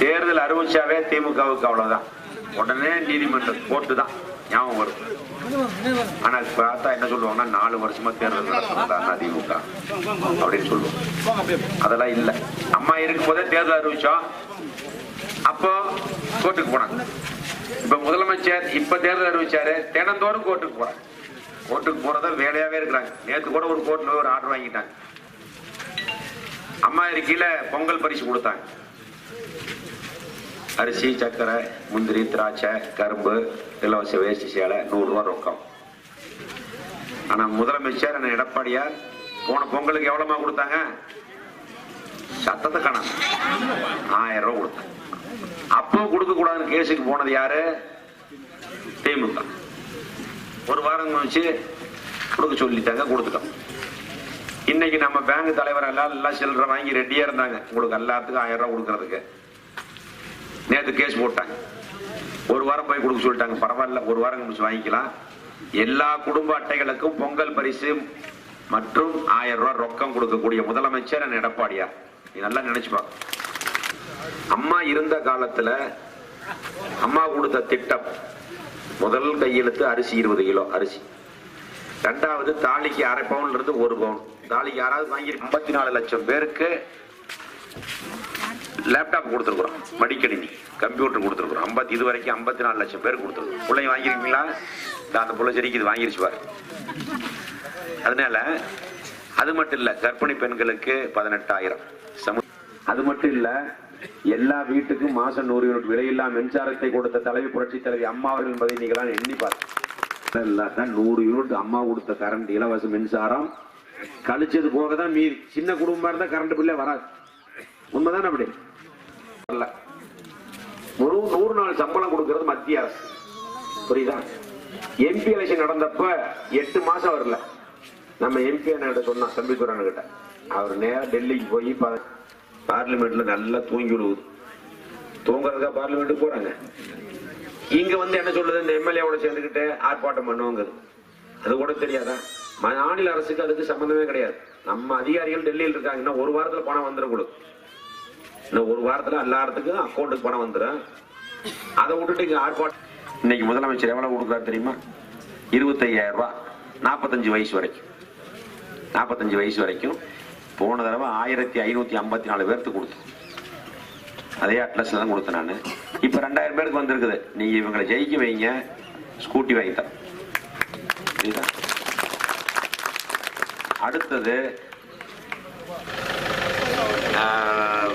தேர்தல் அறிவிச்சாவே திமுகவுக்கு அவ்வளவுதான். உடனே நீதிமன்றம் கோர்ட்டு தான் ஞாபகம் வரும். ஆனா பார்த்தா என்ன சொல்லுவாங்கன்னா நாலு வருஷமா தேர்தல் நடத்துறதா திமுக அப்படின்னு சொல்லுவோம் அதெல்லாம் இல்ல. அம்மா இருக்கும் போதே தேர்தல் அறிவிச்சோம் அப்போ கோர்ட்டுக்கு போனாங்க. இப்ப முதலமைச்சர் இப்ப தேர்தல் அறிவிச்சாரு தினந்தோறும் கோர்ட்டுக்கு போறாங்க. கோர்ட்டுக்கு போறத வேலையாவே இருக்கிறாங்க. நேத்து கூட ஒரு கோர்ட்ல ஒரு ஆர்டர் வாங்கிட்டாங்க. அம்மா இருக்கையில பொங்கல் பரிசு கொடுத்தாங்க. அரிசி சர்க்கரை முந்திரி திராட்சை கரும்பு இலவச வேஷ்டி சேலை நூறுரூவா ரொக்கம். ஆனால் முதலமைச்சர் என்ன எடப்பாடியார் போன பொங்கலுக்கு எவ்வளோமா கொடுத்தாங்க? சத்தத்தை காணாம. ஆயிரம் ரூபா கொடுத்தாங்க அப்போ கொடுக்க கூடாதுன்னு கேஸுக்கு போனது யாரு? திமுக. ஒரு வாரம் வச்சு கொடுக்க சொல்லிட்டாங்க கொடுத்துட்டோம். இன்னைக்கு நம்ம பேங்க் தலைவர் எல்லாம் எல்லாம் சில்லற வாங்கி ரெடியா இருந்தாங்க. உங்களுக்கு எல்லாத்துக்கும் ஆயிரம் ரூபா கொடுக்கறதுக்கு. நேத்து கேஸ் போட்டாங்க. ஒரு வாரம் போய் கொடுக்க சொல்லிட்டாங்க. பரவாயில்ல ஒரு வாரம் கழிச்சு வாங்கிக்கலாம். எல்லா குடும்ப அட்டைகளுக்கும் பொங்கல் பரிசு மற்றும் ஆயிரம் ரூபாய் ரொக்கம் கொடுக்கக்கூடிய முதலமைச்சர் எடப்பாடியார். நீ நல்லா நினைச்சுப்பா. அம்மா இருந்த காலத்துல அம்மா கொடுத்த திட்டம் முதல் கையெழுத்து அரிசி இருபது கிலோ அரிசி. ரெண்டாவது தாலிக்கு அரை பவுன்ல இருந்து ஒரு பவுன். தாலிக்கு யாராவது வாங்கி ஐம்பத்தி நாலு லட்சம் பேருக்கு லேப்டாப் கொடுத்துருக்குறோம். மடிக்கணினி கம்ப்யூட்டர் கொடுத்துருக்குறோம். ஐம்பத்தி இது வரைக்கும் ஐம்பத்தி நாலு லட்சம் பேர் கொடுத்துருக்கோம் பிள்ளைங்க வாங்கியிருக்கீங்களா? இந்த அந்த பிள்ளை சரிக்கு இது வாங்கிருச்சு பாரு. அதனால அது மட்டும் இல்லை கர்ப்பிணி பெண்களுக்கு பதினெட்டாயிரம். சமு அது மட்டும் இல்லை எல்லா வீட்டுக்கும் மாசம் நூறு யூனிட் விலையில்லா மின்சாரத்தை கொடுத்த தலைவி புரட்சி தலைவி அம்மா அவர்கள் என்பதை நீங்களாம் எண்ணி பார்த்து இல்லாட்டா நூறு யூனிட் அம்மா கொடுத்த கரண்ட் இலவச மின்சாரம். கழிச்சது போக தான் மீதி. சின்ன குடும்பமா இருந்தால் கரண்ட் பில்லே வராது. உண்மைதான் அப்படி? வரல நூறு நாள் சம்பளம் கொடுக்கிறது மத்திய அரசு. புரியுதா? எம்பி எலெக்ஷன் நடந்தப்ப எட்டு மாசம் வரல. நம்ம எம்பி என்ன சொன்னா தம்பிதுரான் கிட்ட அவர் நேரம் டெல்லிக்கு போய் பார்லிமெண்ட்ல நல்லா தூங்கி விடுவது. தூங்குறதுக்கா பார்லிமெண்ட்டுக்கு போறாங்க. இங்க வந்து என்ன சொல்லுது? இந்த எம்எல்ஏவோட சேர்ந்துக்கிட்டு ஆர்ப்பாட்டம் பண்ணுவோங்கிறது அது கூட தெரியாதா? மாநில அரசுக்கு அதுக்கு சம்பந்தமே கிடையாது. நம்ம அதிகாரிகள் டெல்லியில் இருக்காங்கன்னா ஒரு வாரத்துல பணம் வந்துடக்கூடாது. இன்னும் ஒரு வாரத்துல எல்லாத்துக்கும் அக்கௌண்ட்டுக்கு பணம் வந்துடும் அதை விட்டுட்டு இங்க ஆர்ப்பாட்டம் இன்னைக்கு முதலமைச்சர் எவ்வளவு கொடுக்குறாரு தெரியுமா? இருபத்தையாயிரம் ரூபா நாற்பத்தஞ்சு வயசு வரைக்கும். நாற்பத்தஞ்சு வயசு வரைக்கும் போன தடவை ஆயிரத்தி ஐநூத்தி ஐம்பத்தி நாலு பேர்த்துக்கு கொடுத்தோம். அதே அட்லஸ்ல தான் கொடுத்தேன் நான். இப்ப ரெண்டாயிரம் பேருக்கு வந்திருக்குது. நீங்க இவங்களை ஜெயிக்க வைங்க. ஸ்கூட்டி வாங்கித்தான் இதுதான் அடுத்தது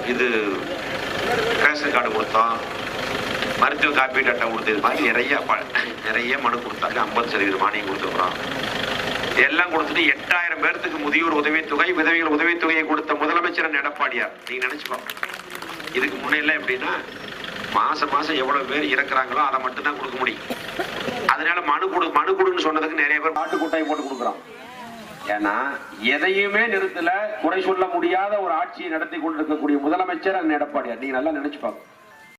இது ரேஷன் கார்டு கொடுத்தோம் மருத்துவ காப்பீட்டு அட்டை கொடுத்தது இது மாதிரி நிறைய ப- நிறைய மனு கொடுத்தாங்க. ஐம்பது சதவீத மானியம் கொடுத்துருக்குறோம். எல்லாம் கொடுத்துட்டு எட்டாயிரம் பேர்த்துக்கு முதியோர் உதவித்தொகை விதவைகள் உதவித்தொகையை கொடுத்த முதலமைச்சர் எடப்பாடியார். நீங்க நினைச்சுக்கோ. இதுக்கு முன்னெல்லாம் எப்படின்னா மாசம் மாசம் எவ்வளவு பேர் இறக்குறாங்களோ அதை மட்டும்தான் கொடுக்க முடியும். அதனால மனு கொடு மனு கொடுன்னு சொன்னதுக்கு நிறைய பேர் மாட்டு கூட்டாய் போட்டு கொடுக்குறான் ஏன்னா எதையுமே நிறுத்தல குறை சொல்ல முடியாத ஒரு ஆட்சியை நடத்தி கொண்டிருக்கக்கூடிய முதலமைச்சர் அண்ணன் எடப்பாடியார். நீங்க நல்லா நினைச்சு பாருங்க